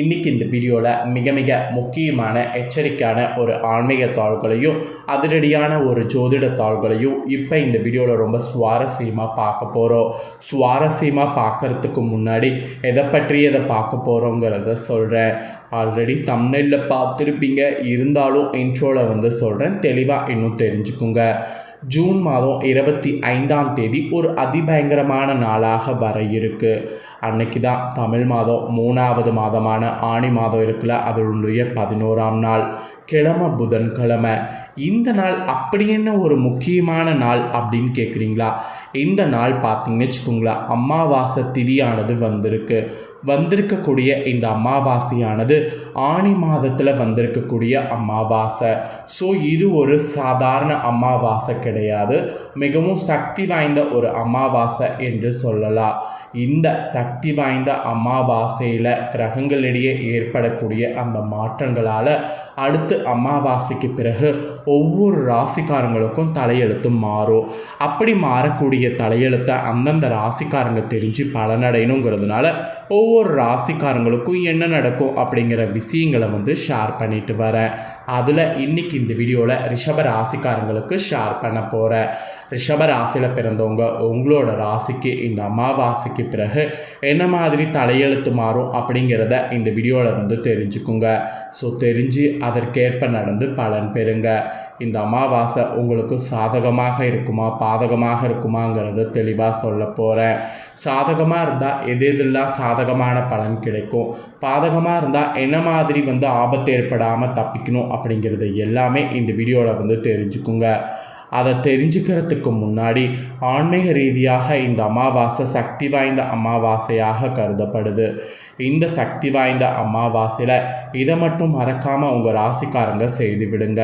இன்றைக்கி இந்த வீடியோவில் மிக மிக முக்கியமான எச்சரிக்கையான ஒரு ஆன்மீக தாள்களையும் அதிரடியான ஒரு ஜோதிட தாள்களையும் இப்போ இந்த வீடியோவில் ரொம்ப சுவாரஸ்யமாக பார்க்க போகிறோம் சுவாரஸ்யமாக பார்க்கறதுக்கு முன்னாடி எதை பற்றி எதை பார்க்க போகிறோங்கிறத சொல்கிறேன் ஆல்ரெடி தமிழில் பார்த்துருப்பீங்க. இருந்தாலும் இன்ட்ரோவில் வந்து சொல்கிறேன் தெளிவாக இன்னும் தெரிஞ்சுக்குங்க. ஜூன் மாதம் இருபத்தி ஐந்தாம் தேதி ஒரு அதிபயங்கரமான நாளாக வர இருக்குது அன்னைக்கு தான் தமிழ் மாதம் மூணாவது மாதமான ஆணி மாதம் இருக்குல்ல அதனுடைய பதினோராம் நாள். கிழமை புதன்கிழமை. இந்த நாள் அப்படி என்ன ஒரு முக்கியமான நாள் அப்படின்னு கேட்குறீங்களா இந்த நாள் பார்த்தீங்கன்னு வச்சுக்கோங்களேன் அமாவாசை திதியானது வந்திருக்கு. வந்திருக்கக்கூடிய இந்த அமாவாசையானது ஆணி மாதத்தில் வந்திருக்கக்கூடிய அமாவாசை. ஸோ இது ஒரு சாதாரண அமாவாசை கிடையாது. மிகவும் சக்தி வாய்ந்த ஒரு அமாவாசை என்று சொல்லலாம். இந்த சக்தி வாய்ந்த அமாவாசையில் கிரகங்களிடையே ஏற்படக்கூடிய அந்த மாற்றங்களால் அடுத்து அமாவாசைக்கு பிறகு ஒவ்வொரு ராசிக்காரங்களுக்கும் தலையெழுத்து மாறும். அப்படி மாறக்கூடிய தலையெழுத்தை அந்தந்த ராசிக்காரங்க தெரிஞ்சு பலனடையணுங்கிறதுனால ஒவ்வொரு ராசிக்காரங்களுக்கும் என்ன நடக்கும் அப்படிங்கிற விஷயங்களை வந்து ஷேர் பண்ணிட்டு வரேன். அதில் இன்றைக்கி இந்த வீடியோவில் ரிஷப ராசிக்காரங்களுக்கு ஷேர் பண்ண போகிறேன் ரிஷப ராசியில் பிறந்தவங்க உங்களோட ராசிக்கு இந்த அமாவாசைக்கு பிறகு என்ன மாதிரி தலையெழுத்து மாறும் அப்படிங்கிறத இந்த வீடியோவில் வந்து தெரிஞ்சுக்குங்க. ஸோ தெரிஞ்சு அதற்கேற்ப நடந்து பலன் பெறுங்க. இந்த அமாவாசை உங்களுக்கு சாதகமாக இருக்குமா பாதகமாக இருக்குமாங்கிறத தெளிவாக சொல்ல போகிறேன் சாதகமாக இருந்தால் எது எதெல்லாம் சாதகமான பலன் கிடைக்கும்? பாதகமாக இருந்தால் என்ன மாதிரி வந்து ஆபத்து ஏற்படாமல் தப்பிக்கணும் அப்படிங்கிறது எல்லாமே இந்த வீடியோவில் வந்து தெரிஞ்சுக்குங்க. அதை தெரிஞ்சுக்கிறதுக்கு முன்னாடி ஆன்மீக ரீதியாக இந்த அமாவாசை சக்தி வாய்ந்த அமாவாசையாக கருதப்படுது. இந்த சக்தி வாய்ந்த அமாவாசையில் இதை மட்டும் மறக்காமல் உங்கள் ராசிக்காரங்க செய்து விடுங்க.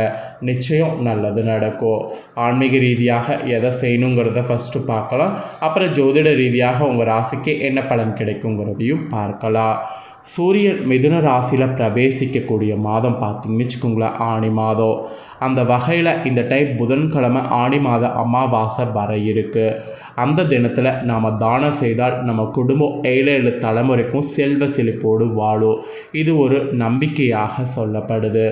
நிச்சயம் நல்லது நடக்கும். ஆன்மீக ரீதியாக எதை செய்யணுங்கிறத ஃபஸ்ட்டு பார்க்கலாம். அப்புறம் ஜோதிட ரீதியாக உங்கள் ராசிக்கு என்ன பலன் கிடைக்குங்கிறதையும் பார்க்கலாம். சூரியன் மிதுன ராசியில் பிரவேசிக்கக்கூடிய மாதம் பார்த்தீங்கன்னு வச்சுக்கோங்களேன் ஆணி மாதம். அந்த வகையில் இந்த டைம் புதன்கிழமை ஆணி மாத அமாவாசை வர இருக்குது அந்த தினத்தில் நாம் தானம் செய்தால் நம்ம குடும்பம் ஏழு ஏழு தலைமுறைக்கும் செல்வ செழிப்போடு வாழும். இது ஒரு நம்பிக்கையாக சொல்லப்படுது.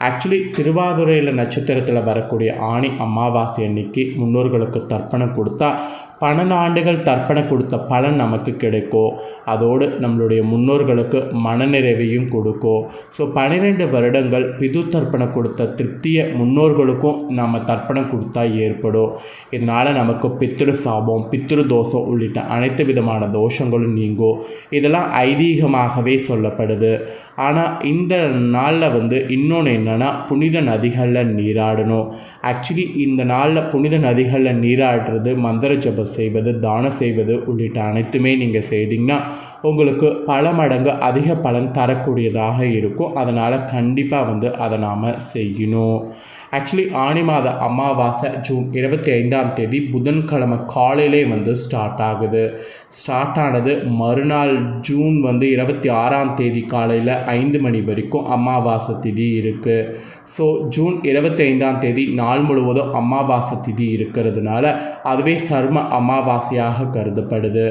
ஆக்சுவலி திருவாதுரையில் நட்சத்திரத்தில் வரக்கூடிய ஆணி அமாவாசை அன்னைக்கு முன்னோர்களுக்கு தர்ப்பணம் கொடுத்தா பன்னெண்டு ஆண்டுகள் தர்ப்பணம் கொடுத்த பலன் நமக்கு கிடைக்கும் அதோடு நம்மளுடைய முன்னோர்களுக்கு மனநிறைவையும் கொடுக்கும் ஸோ பன்னிரெண்டு வருடங்கள் பிது தர்ப்பணம் கொடுத்த திருப்தியை முன்னோர்களுக்கும் நம்ம தர்ப்பணம் கொடுத்தா ஏற்படும் இதனால் நமக்கு பித்திரு சாபம் பித்திரு தோஷம் உள்ளிட்ட அனைத்து விதமான தோஷங்களும் நீங்கும் இதெல்லாம் ஐதீகமாகவே சொல்லப்படுது. ஆனால் இந்த நாளில் வந்து இன்னொன்று என்னென்னா புனித நதிகளில் நீராடணும். ஆக்சுவலி இந்த நாளில் புனித நதிகளில் நீராடுறது மந்திர ஜபம் செய்வது தானம் செய்வது உள்ளிட்ட அனைத்துமே நீங்கள் செய்தீங்கன்னா உங்களுக்கு பல மடங்கு அதிக பலன் தரக்கூடியதாக இருக்கும். அதனால் கண்டிப்பாக வந்து அதை நாம் செய்யணும். ஆக்சுவலி ஆணி மாத அமாவாசை ஜூன் இருபத்தி ஐந்தாம் தேதி புதன்கிழமை காலையிலே வந்து ஸ்டார்ட் ஆகுது. ஸ்டார்ட் ஆனது மறுநாள் ஜூன் வந்து இருபத்தி ஆறாம் தேதி காலையில் ஐந்து மணி வரைக்கும் அமாவாசை திதி இருக்குது ஸோ ஜூன் இருபத்தி ஐந்தாம் தேதி நாள் முழுவதும் அமாவாசை திதி இருக்கிறதுனால அதுவே சர்ம அமாவாசையாக கருதப்படுது.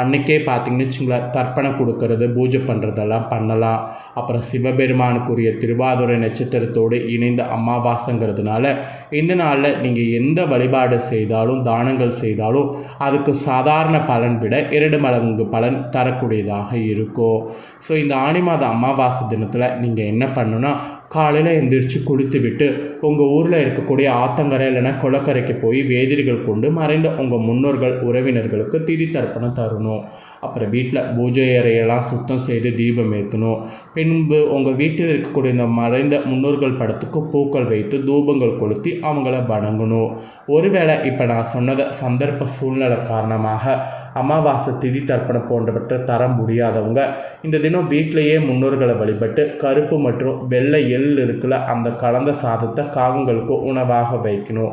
அன்னைக்கே பார்த்தீங்கன்னு வச்சுங்களேன் தர்ப்பணம் கொடுக்கறது பூஜை பண்ணுறதெல்லாம் பண்ணலாம். அப்புறம் சிவபெருமானுக்குரிய திருவாதுரை நட்சத்திரத்தோடு இணைந்த அமாவாசைங்கிறதுனால இந்த நாளில் நீங்கள் எந்த வழிபாடு செய்தாலும் தானங்கள் செய்தாலும் அதுக்கு சாதாரண பலன் விட இரண்டு மடங்கு பலன் தரக்கூடியதாக இருக்கும். ஸோ இந்த ஆணி மாத அமாவாசை தினத்தில் நீங்கள் என்ன பண்ணுன்னா காலையில் எந்திரிச்சு குளித்து விட்டு உங்கள் ஊரில் இருக்கக்கூடிய ஆத்தங்கரை இல்லைன்னா குளக்கரைக்கு போய் வேதிரிகள் கொண்டு மறைந்த உங்கள் முன்னோர்கள் உறவினர்களுக்கு திதி தர்ப்பணம் தரணும். அப்புறம் வீட்டில் பூஜை அறையெல்லாம் சுத்தம் செய்து தீபம் ஏற்றணும். பின்பு உங்கள் வீட்டில் இருக்கக்கூடிய இந்த மறைந்த முன்னோர்கள் படத்துக்கு பூக்கள் வைத்து தூபங்கள் கொளுத்தி அவங்கள வணங்கணும். ஒருவேளை இப்போ நான் சொன்னதை சந்தர்ப்ப சூழ்நிலை காரணமாக அமாவாசை திதி தர்ப்பணம் போன்றவற்றை தர முடியாதவங்க இந்த தினம் வீட்டிலேயே முன்னோர்களை வழிபட்டு கருப்பு மற்றும் வெள்ளை எள் இருக்குல்ல அந்த கலந்த சாதத்தை காகங்களுக்கு உணவாக வைக்கணும்.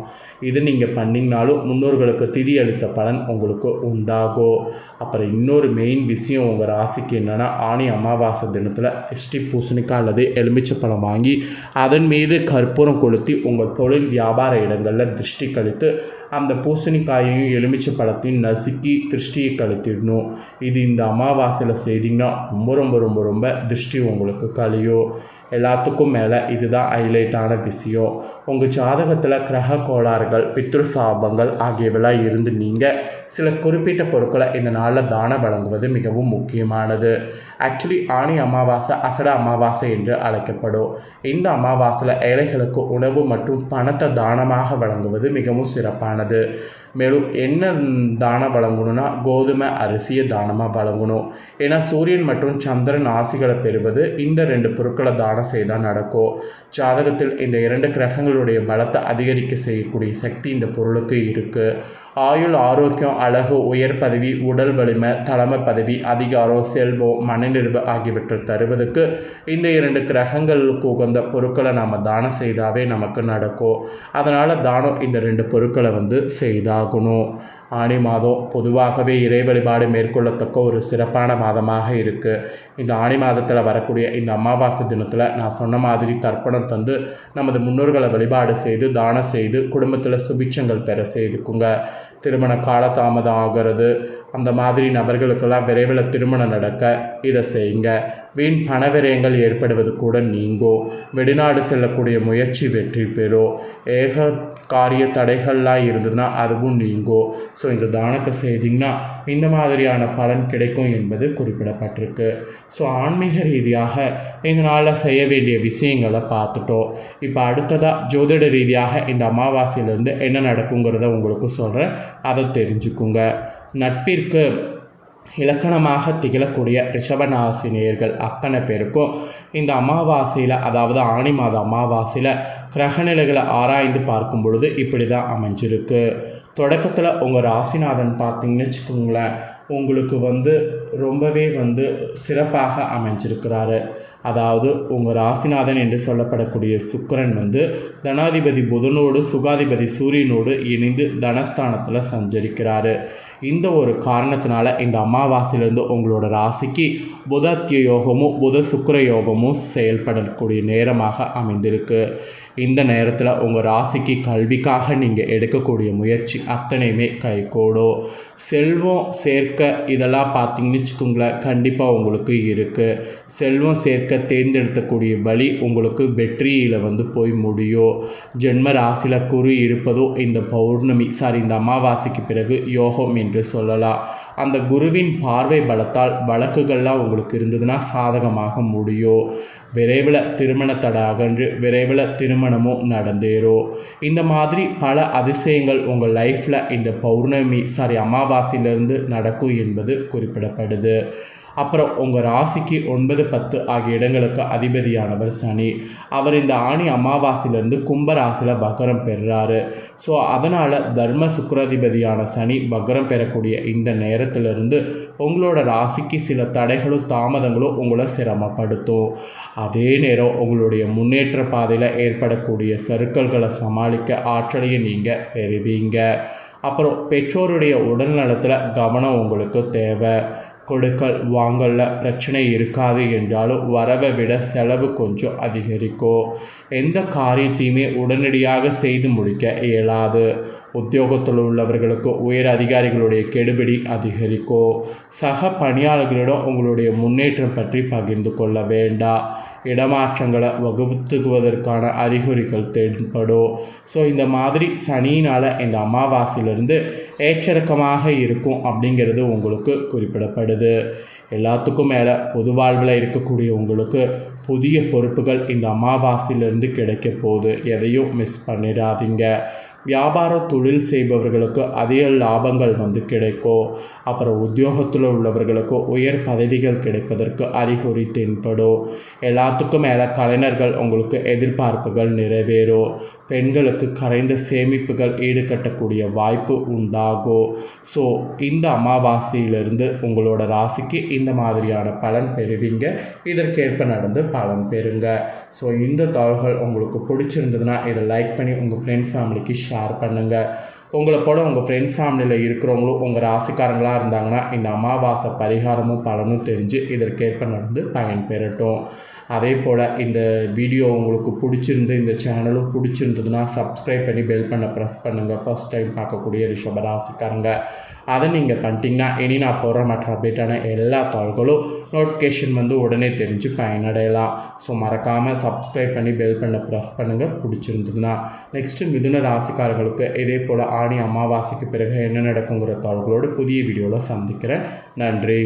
இது நீங்கள் பண்ணிங்கனாலும் முன்னோர்களுக்கு திதி அளித்த பலன் உங்களுக்கு உண்டாகும். அப்புறம் இன்னொரு மெயின் விஷயம் உங்கள் ராசிக்கு என்னென்னா ஆணி அமாவாசை தினத்தில் திருஷ்டி பூசணிக்காய் அல்லது எலுமிச்சப்பழம் வாங்கி அதன் மீது கற்பூரம் கொளுத்தி உங்கள் தொழில் வியாபார இடங்களில் திருஷ்டி கழித்து அந்த பூசணிக்காயையும் எலுமிச்சை பழத்தையும் நசுக்கி திருஷ்டியை கழித்திடணும். இது இந்த அமாவாசையில் செய்தீங்கன்னா ரொம்ப ரொம்ப ரொம்ப ரொம்ப திருஷ்டி உங்களுக்கு கழியும். எல்லாத்துக்கும் மேலே இதுதான் ஹைலைட்டான விஷயம். உங்கள் ஜாதகத்தில் கிரக கோளாறுகள் பித்ரு சாபங்கள் ஆகியவெல்லாம் இருந்து நீங்கள் சில குறிப்பிட்ட பொருட்களை இந்த நாளில் தானம் வழங்குவது மிகவும் முக்கியமானது. ஆக்சுவலி ஆணி அமாவாசை அசட அமாவாசை என்று அழைக்கப்படும். இந்த அமாவாசையில் ஏழைகளுக்கு உணவு மற்றும் பணத்தை தானமாக வழங்குவது மிகவும் சிறப்பானது. மேலும் என்ன தானம் வழங்கணும்னா கோதுமை அரிசியை தானமாக வழங்கணும். ஏன்னா சூரியன் மற்றும் சந்திரன் ஆசிகளை பெறுவது இந்த ரெண்டு பொருட்களை தானம் செய்தால் நடக்கும். ஜாதகத்தில் இந்த இரண்டு கிரகங்களுடைய பலத்தை அதிகரிக்க செய்யக்கூடிய சக்தி இந்த பொருளுக்கு இருக்குது ஆயுள் ஆரோக்கியம் அழகு உயர் பதவி உடல் வலிமை தலைமை பதவி அதிகாரம் செல்வம் மனநிறைவு ஆகியவற்றை தருவதற்கு இந்த இரண்டு கிரகங்களுக்கு உகந்த பொருட்களை நாம் தானம் செய்தாவே நமக்கு நடக்கும். அதனால் தானம் இந்த ரெண்டு பொருட்களை வந்து செய்தாகணும். ஆணி மாதம் பொதுவாகவே இறை வழிபாடு மேற்கொள்ளத்தக்க ஒரு சிறப்பான மாதமாக இருக்குது இந்த ஆணி மாதத்தில் வரக்கூடிய இந்த அமாவாசை தினத்தில் நான் சொன்ன மாதிரி தர்ப்பணம் தந்து நமது முன்னோர்களை வழிபாடு செய்து தானம் செய்து குடும்பத்தில் சுபிட்சங்கள் பெற செய்துக்குங்க. திருமண காலதாமதம் ஆகிறது அந்த மாதிரி நபர்களுக்கெல்லாம் விரைவில் திருமணம் நடக்க இதை செய்யுங்க. வீண் பணவிரயங்கள் ஏற்படுவது கூட நீங்கும் வெளிநாடு செல்லக்கூடிய முயற்சி வெற்றி பெறும் ஏக காரிய தடைகள்லாம் இருந்ததுன்னா அதுவும் நீங்கும் ஸோ இந்த தானத்தை செய்தீங்கன்னா இந்த மாதிரியான பலன் கிடைக்கும் என்பது குறிப்பிடப்பட்டிருக்கு. ஸோ ஆன்மீக ரீதியாக இந்த நாளில் செய்ய வேண்டிய விஷயங்களை பார்த்துட்டோம் இப்போ அடுத்ததாக ஜோதிட ரீதியாக இந்த அமாவாசையிலேருந்து என்ன நடக்குங்கிறத உங்களுக்கு சொல்கிறேன் அதை தெரிஞ்சுக்குங்க. நட்பிற்கு இலக்கணமாக திகழக்கூடிய ரிஷபநாசினியர்கள் அத்தனை பேருக்கும் இந்த அமாவாசையில் அதாவது ஆணி மாத அமாவாசையில் கிரகநிலைகளை ஆராய்ந்து பார்க்கும் பொழுது இப்படி தான் அமைஞ்சிருக்கு. தொடக்கத்தில் உங்கள் ராசிநாதன் பார்த்தீங்கன்னு வச்சுக்கோங்களேன் உங்களுக்கு வந்து ரொம்பவே வந்து சிறப்பாக அமைஞ்சிருக்கிறாரு. அதாவது உங்கள் ராசிநாதன் என்று சொல்லப்படக்கூடிய சுக்கரன் வந்து தனாதிபதி புதனோடு சுகாதிபதி சூரியனோடு இணைந்து தனஸ்தானத்தில் சஞ்சரிக்கிறாரு. இந்த ஒரு காரணத்தினால இந்த அமாவாசையிலேருந்து உங்களோட ராசிக்கு புதத்திய யோகமும் புத சுக்கர யோகமும் செயல்படக்கூடிய நேரமாக அமைந்திருக்கு. இந்த நேரத்தில் உங்கள் ராசிக்கு கல்விக்காக நீங்கள் எடுக்கக்கூடிய முயற்சி அத்தனையுமே கைகூடும். செல்வம் சேர்க்க இதெல்லாம் பார்த்தீங்கன்னு வச்சுக்கோங்களேன் கண்டிப்பாக உங்களுக்கு இருக்குது செல்வம் சேர்க்க தேர்ந்தெடுத்தக்கூடிய வழி உங்களுக்கு வெற்றியில் வந்து போய் முடியும். ஜென்ம ராசியில் குரு இருப்பதோ இந்த பௌர்ணமி சாரி இந்த அமாவாசைக்கு பிறகு யோகம் என்று சொல்லலாம். அந்த குருவின் பார்வை பலத்தால் வழக்குகள்லாம் உங்களுக்கு இருந்ததுன்னா சாதகமாக முடியும். விரைவில் திருமண தடாகன்று அகன்று விரைவில் திருமணமும் நடந்தேறும் இந்த மாதிரி பல அதிசயங்கள் உங்கள் லைஃப்பில் இந்த பௌர்ணமி சாரி அமாவாசையிலிருந்து நடக்கும் என்பது குறிப்பிடப்படுது. அப்புறம் உங்கள் ராசிக்கு ஒன்பது பத்து ஆகிய இடங்களுக்கு அதிபதியானவர் சனி. அவர் இந்த ஆணி அமாவாசையிலேருந்து கும்பராசியில் பக்ரம் பெறுறாரு ஸோ அதனால் தர்ம சுக்கராதிபதியான சனி பக்ரம் பெறக்கூடிய இந்த நேரத்திலிருந்து உங்களோட ராசிக்கு சில தடைகளும் தாமதங்களும் உங்களை சிரமப்படுத்தும். அதே நேரம் உங்களுடைய முன்னேற்ற பாதையில் ஏற்படக்கூடிய சறுக்கல்களை சமாளிக்க ஆற்றலையும் நீங்கள் பெறுவீங்க. அப்புறம் பெற்றோருடைய உடல்நலத்தில் கவனம் உங்களுக்கு தேவை. கொடுக்கல் வாங்கலில் பிரச்சனை இருக்காது என்றாலும் வரவை விட செலவு கொஞ்சம் அதிகரிக்கும் எந்த காரியத்தையுமே உடனடியாக செய்து முடிக்க இயலாது. உத்தியோகத்தில் உள்ளவர்களுக்கு உயர் அதிகாரிகளுடைய கெடுபிடி அதிகரிக்கும் சக பணியாளர்களிடம் உங்களுடைய முன்னேற்றம் பற்றி பகிர்ந்து கொள்ள வேண்டாம். இடமாற்றங்களை வகுத்துக்குவதற்கான அறிகுறிகள் தென்படும் ஸோ இந்த மாதிரி சனியினால் இந்த அமாவாசையிலிருந்து ஏற்றிறக்கமாக இருக்கும் அப்படிங்கிறது உங்களுக்கு குறிப்பிடப்படுது. எல்லாத்துக்கும் மேலே பொது வாழ்வில் இருக்கக்கூடிய உங்களுக்கு புதிய பொறுப்புகள் இந்த அமாவாசையிலிருந்து கிடைக்க போகுது. எதையும் மிஸ் பண்ணிடாதீங்க. வியாபார தொழில் செய்பவர்களுக்கு அதிக லாபங்கள் வந்து கிடைக்கும் அப்புறம் உத்தியோகத்தில் உள்ளவர்களுக்கு உயர் பதவிகள் கிடைப்பதற்கு அறிகுறி தென்படும் எல்லாத்துக்கும் மேலே கலைஞர்கள் உங்களுக்கு எதிர்பார்ப்புகள் நிறைவேறும் பெண்களுக்கு கரைந்த சேமிப்புகள் ஈடுகட்டக்கூடிய வாய்ப்பு உண்டாகும் ஸோ இந்த அமாவாசையிலிருந்து உங்களோட ராசிக்கு இந்த மாதிரியான பலன் பெறுவீங்க. இதற்கேற்ப நடந்து பலன் பெறுங்க. ஸோ இந்த தகவல்கள் உங்களுக்கு பிடிச்சிருந்ததுன்னா இதை லைக் பண்ணி உங்கள் ஃப்ரெண்ட்ஸ் ஃபேமிலிக்கு ஷேர் பண்ணுங்கள் உங்களை போல் உங்கள் ஃப்ரெண்ட்ஸ் ஃபேமிலியில் இருக்கிறவங்களும் உங்கள் ராசிக்காரங்களாக இருந்தாங்கன்னா இந்த அமாவாசை பரிகாரமும் பலனும் தெரிஞ்சு இதற்கேற்ப நடந்து பயன் பெறட்டும் அதே போல் இந்த வீடியோ உங்களுக்கு பிடிச்சிருந்து இந்த சேனலும் பிடிச்சிருந்ததுன்னா சப்ஸ்கிரைப் பண்ணி பெல் பண்ண ப்ரெஸ் பண்ணுங்கள் ஃபஸ்ட் டைம் பார்க்கக்கூடிய ரிஷபராசிக்காரங்க அதை நீங்கள் பண்ணிட்டீங்கன்னா இனி நான் போடுற மற்ற அப்டேட்டான எல்லா தாள்களும் நோட்டிஃபிகேஷன் வந்து உடனே தெரிஞ்சு பயனடையலாம். ஸோ மறக்காமல் சப்ஸ்கிரைப் பண்ணி பெல் பண்ண ப்ரெஸ் பண்ணுங்கள் பிடிச்சிருந்ததுன்னா நெக்ஸ்ட்டு மிதுன ராசிக்காரர்களுக்கு இதே போல் ஆணி அமாவாசைக்கு பிறகு என்ன நடக்குங்கிற தாள்களோடு புதிய வீடியோவில் சந்திக்கிறேன். நன்றி.